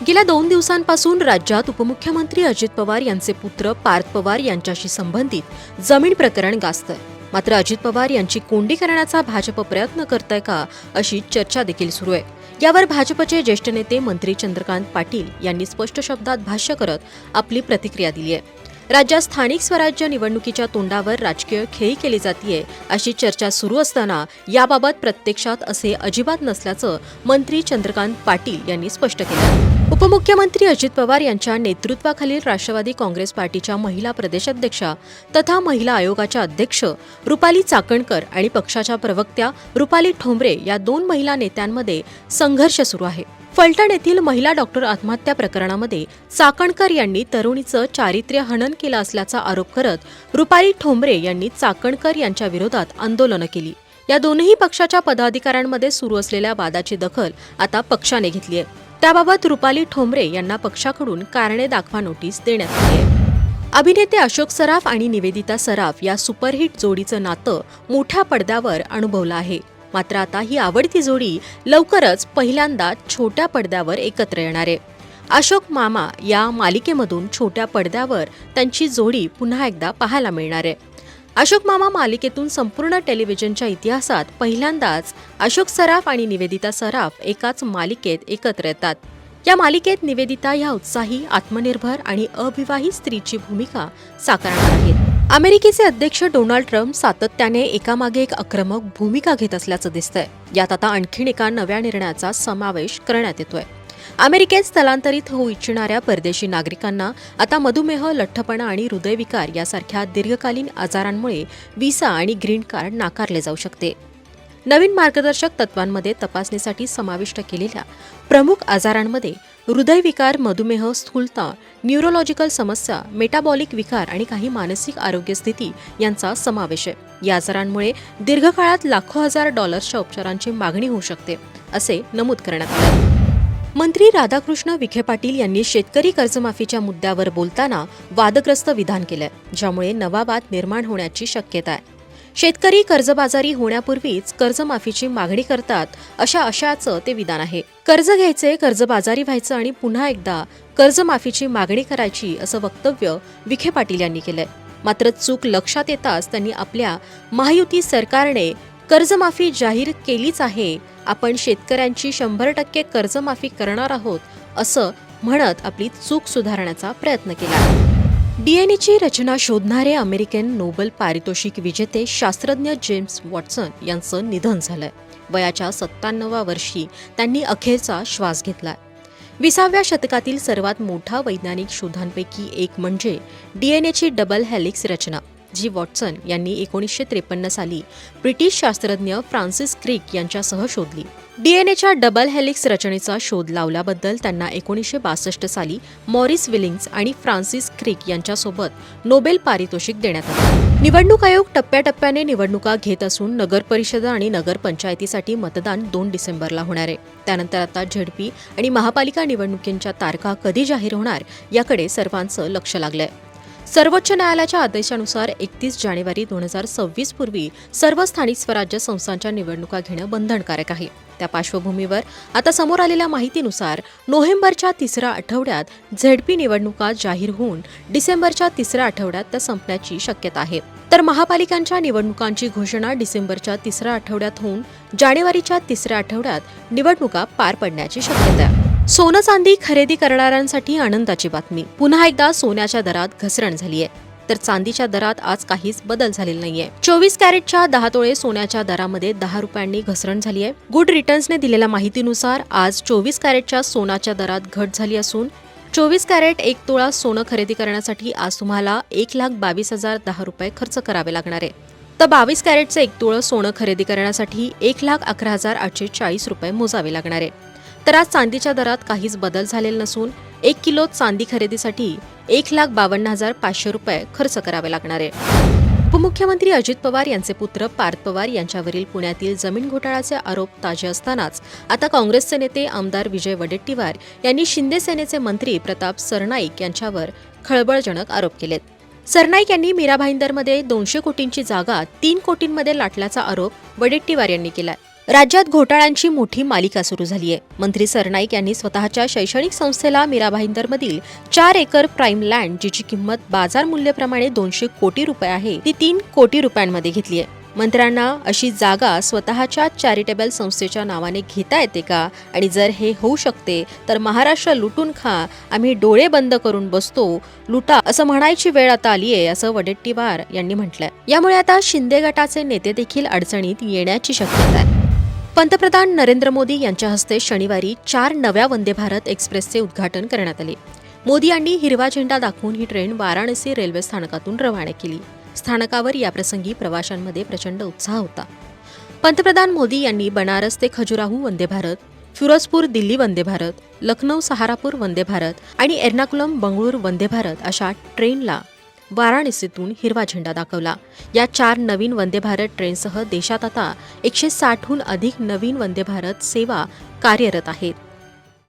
गेल्या दोन दिवसांपासून राज्यात उपमुख्यमंत्री अजित पवार यांचे पुत्र पार्थ पवार यांच्याशी संबंधित जमीन प्रकरण गाजतंय. मात्र अजित पवार यांची कोंडी करण्याचा भाजप प्रयत्न करताय का अशी चर्चा देखील सुरू आहे. यावर भाजपचे ज्येष्ठ नेते मंत्री चंद्रकांत पाटील यांनी स्पष्ट शब्दात भाष्य करत आपली प्रतिक्रिया दिली आहे. राज्यात स्थानिक स्वराज्य निवडणुकीच्या तोंडावर राजकीय खेळी केली जातीये अशी चर्चा सुरू असताना याबाबत प्रत्यक्षात असे अजिबात नसल्याचं मंत्री चंद्रकांत पाटील यांनी स्पष्ट केलं उपमुख्यमंत्री अजित पवार यांच्या नेतृत्वाखालील राष्ट्रवादी काँग्रेस पार्टीच्या महिला प्रदेशाध्यक्षा तथा महिला आयोगाच्या अध्यक्ष रुपाली चाकणकर आणि पक्षाच्या प्रवक्त्या रुपाली ठोंबरे या दोन महिला नेत्यांमध्ये संघर्ष सुरू आहे. फलटण येथील महिला डॉक्टर आत्महत्या प्रकरणामध्ये चाकणकर यांनी तरुणीचं चारित्र्य हनन केलं असल्याचा आरोप करत रुपाली ठोंबरे यांनी चाकणकर यांच्या विरोधात आंदोलनं केली. या दोन्ही पक्षाच्या पदाधिकाऱ्यांमध्ये सुरू असलेल्या वादाची दखल आता पक्षाने घेतली आहे. त्याबाबत रुपाली ठोंबरे यांना पक्षाकडून कारणे दाखवा नोटीस देण्यात आली आहे. अभिनेते अशोक सराफ आणि निवेदिता सराफ या सुपरहिट जोडीचं नातं मोठ्या पडद्यावर अनुभवलं आहे. मात्र आता ही आवडती जोडी लवकरच पहिल्यांदा छोट्या पडद्यावर एकत्र येणार आहे. अशोक मामा या मालिकेमधून छोट्या पडद्यावर त्यांची जोडी पुन्हा एकदा पाहायला मिळणार आहे. अशोक मामा मालिकेतून संपूर्ण टेलिव्हिजनच्या इतिहासात पहिल्यांदाच अशोक सराफ आणि निवेदिता सराफ एकाच मालिकेत एकत्र येतात. या मालिकेत निवेदिता ह्या उत्साही आत्मनिर्भर आणि अविवाहित स्त्रीची भूमिका साकारणार आहेत. अमेरिकेचे अध्यक्ष डोनाल्ड ट्रम्प सातत्याने एकामागे एक आक्रमक भूमिका घेत असल्याचं दिसतंय. यात आता आणखीन एका नव्या निर्णयाचा समावेश करण्यात येतोय. अमेरिकेत स्थलांतरित होऊ इच्छिणाऱ्या परदेशी नागरिकांना आता मधुमेह लठ्ठपणा आणि हृदयविकार यासारख्या दीर्घकालीन आजारांमुळे व्हिसा आणि ग्रीन कार्ड नाकारले जाऊ शकते. नवीन मार्गदर्शक तत्वांमध्ये तपासणीसाठी समाविष्ट केलेल्या प्रमुख आजारांमध्ये हृदयविकार मधुमेह स्थूलता न्यूरोलॉजिकल समस्या मेटाबॉलिक विकार आणि काही मानसिक आरोग्य स्थिती यांचा समावेश आहे. या आजारांमुळे दीर्घकाळात लाखो हजार डॉलर्सच्या उपचारांची मागणी होऊ शकते असे नमूद करण्यात आले. मंत्री राधाकृष्ण विखे पाटील यांनी शेतकरी कर्जमाफीच्या मुद्द्यावर बोलताना वादग्रस्त विधान केलंय ज्यामुळे नवा वाद निर्माण होण्याची शक्यता आहे. शेतकरी कर्जबाजारी होण्यापूर्वीच कर्जमाफीची मागणी करतात अशा अशाचं ते विधान आहे. कर्ज घ्यायचे कर्जबाजारी व्हायचं आणि पुन्हा एकदा कर्जमाफीची मागणी करायची असं वक्तव्य विखे पाटील यांनी केलंय. मात्र चूक लक्षात येताच त्यांनी आपल्या महायुती सरकारने कर्जमाफी जाहीर केलीच आहे आपण शेतकऱ्यांची शंभर टक्के कर्जमाफी करणार आहोत असं म्हणत आपली चूक सुधारण्याचा प्रयत्न केला. डीएनएची रचना शोधणारे अमेरिकन नोबल पारितोषिक विजेते शास्त्रज्ञ जेम्स वॉटसन यांचं निधन झालंय. वयाच्या सत्त्याण्णवा वर्षी त्यांनी अखेरचा श्वास घेतलाय. विसाव्या शतकातील सर्वात मोठा वैज्ञानिक शोधांपैकी एक म्हणजे डीएनएची डबल हॅलिक्स रचना. जी वॉटसन यांनी एकोणीसशे त्रेपन्न साली ब्रिटिश शास्त्रज्ञ फ्रान्सिस क्रिक यांच्यासह शोधली. डीएनएच्या डबल हेलिक्स रचनेचा शोध लावल्याबद्दल त्यांना एकोणीसशे बासष्ट साली मॉरिस विलिंग्स आणि फ्रान्सिस क्रिक यांच्यासोबत नोबेल पारितोषिक देण्यात आले. निवडणूक आयोग टप्प्याटप्प्याने निवडणुका घेत असून नगर परिषद आणि नगरपंचायतीसाठी मतदान दोन डिसेंबरला होणार आहे. त्यानंतर आता झेडपी आणि महापालिका निवडणुकींच्या तारखा कधी जाहीर होणार याकडे सर्वांचं लक्ष लागलंय. सर्वोच्च न्यायालयाच्या आदेशानुसार एकतीस जानेवारी दोन हजार सव्वीस पूर्वी सर्व स्थानिक स्वराज्य संस्थांच्या निवडणुका घेणं बंधनकारक आहे. त्या पार्श्वभूमीवर आता समोर आलेल्या माहितीनुसार नोव्हेंबरच्या तिसऱ्या आठवड्यात झेडपी निवडणुका जाहीर होऊन डिसेंबरच्या तिसऱ्या आठवड्यात त्या संपण्याची शक्यता आहे. तर महापालिकांच्या निवडणुकांची घोषणा डिसेंबरच्या तिसऱ्या आठवड्यात होऊन जानेवारीच्या तिसऱ्या आठवड्यात निवडणुका पार पडण्याची शक्यता आहे. सोनं चांदी खरेदी करणाऱ्यांसाठी आनंदाची बातमी. पुन्हा एकदा सोन्याच्या दरात घसरण झाली आहे तर चांदीच्या दरात आज काहीच बदल झालेला नाहीये. चोवीस कॅरेटच्या दहा तोळे सोन्याच्या दरामध्ये दहा रुपयांनी घसरण झाली आहे गुड रिटर्न्सने दिलेल्या माहितीनुसार आज चोवीस कॅरेटच्या सोनाच्या दरात घट झाली असून चोवीस कॅरेट एक तोळा सोनं खरेदी करण्यासाठी आज तुम्हाला एक लाख बावीस हजार दहा रुपये खर्च करावे लागणार आहे. तर बावीस कॅरेटचं एक तोळं सोनं खरेदी करण्यासाठी एक लाख अकरा हजार आठशे चाळीस रुपये मोजावे लागणार आहे. तर आज चांदीच्या दरात काहीच बदल झालेला नसून एक किलो चांदी खरेदीसाठी एक लाख बावन्न हजार पाचशे रुपये खर्च करावे लागणार आहे. उपमुख्यमंत्री अजित पवार यांचे पुत्र पार्थ पवार यांच्यावरील पुण्यातील जमीन घोटाळ्याचे आरोप ताजे असतानाच आता काँग्रेसचे नेते आमदार विजय वडेट्टीवार यांनी शिंदे सेनेचे मंत्री प्रताप सरनाईक यांच्यावर खळबळजनक आरोप केलेत. सरनाईक यांनी मीरा भाईंदरमध्ये दोनशे कोटींची जागा तीन कोटींमध्ये लाटल्याचा आरोप वडेट्टीवार यांनी केलाय. राज्यात घोटाळ्यांची मोठी मालिका सुरू झाली आहे मंत्री सरनाईक यांनी स्वतःच्या शैक्षणिक संस्थेला मीराभाईंदरमधील चार एकर प्राईम लँड जिची किंमत बाजार मूल्याप्रमाणे दोनशे कोटी रुपये आहे ती तीन कोटी रुपयांमध्ये घेतली आहे मंत्र्यांना अशी जागा स्वतःच्या चॅरिटेबल संस्थेच्या नावाने घेता येते का? आणि जर हे होऊ शकते तर महाराष्ट्र लुटून खा आम्ही डोळे बंद करून बसतो लुटा असं म्हणायची वेळ आता आली आहे असं वडेट्टीवार यांनी म्हटलंय. यामुळे आता शिंदे गटाचे नेते देखील अडचणीत येण्याची शक्यता आहे. पंतप्रधान नरेंद्र मोदी यांच्या हस्ते शनिवारी चार नव्या वंदे भारत एक्सप्रेसचे उद्घाटन करण्यात आले. मोदी यांनी हिरवा झेंडा दाखवून ही ट्रेन वाराणसी रेल्वे स्थानकातून रवाना केली. स्थानकावर याप्रसंगी प्रवाशांमध्ये प्रचंड उत्साह होता. पंतप्रधान मोदी यांनी बनारस ते खजुराहू वंदे भारत फिरोजपूर दिल्ली वंदे भारत लखनौ सहारापूर वंदे भारत आणि एर्नाकुलम बंगळूर वंदे भारत अशा ट्रेनला वाराणसीतून हिरवा झेंडा दाखवला. या चार नवीन वंदे भारत ट्रेनसह देशात आता एकशे साठहून अधिक नवीन वंदे भारत सेवा कार्यरत आहेत.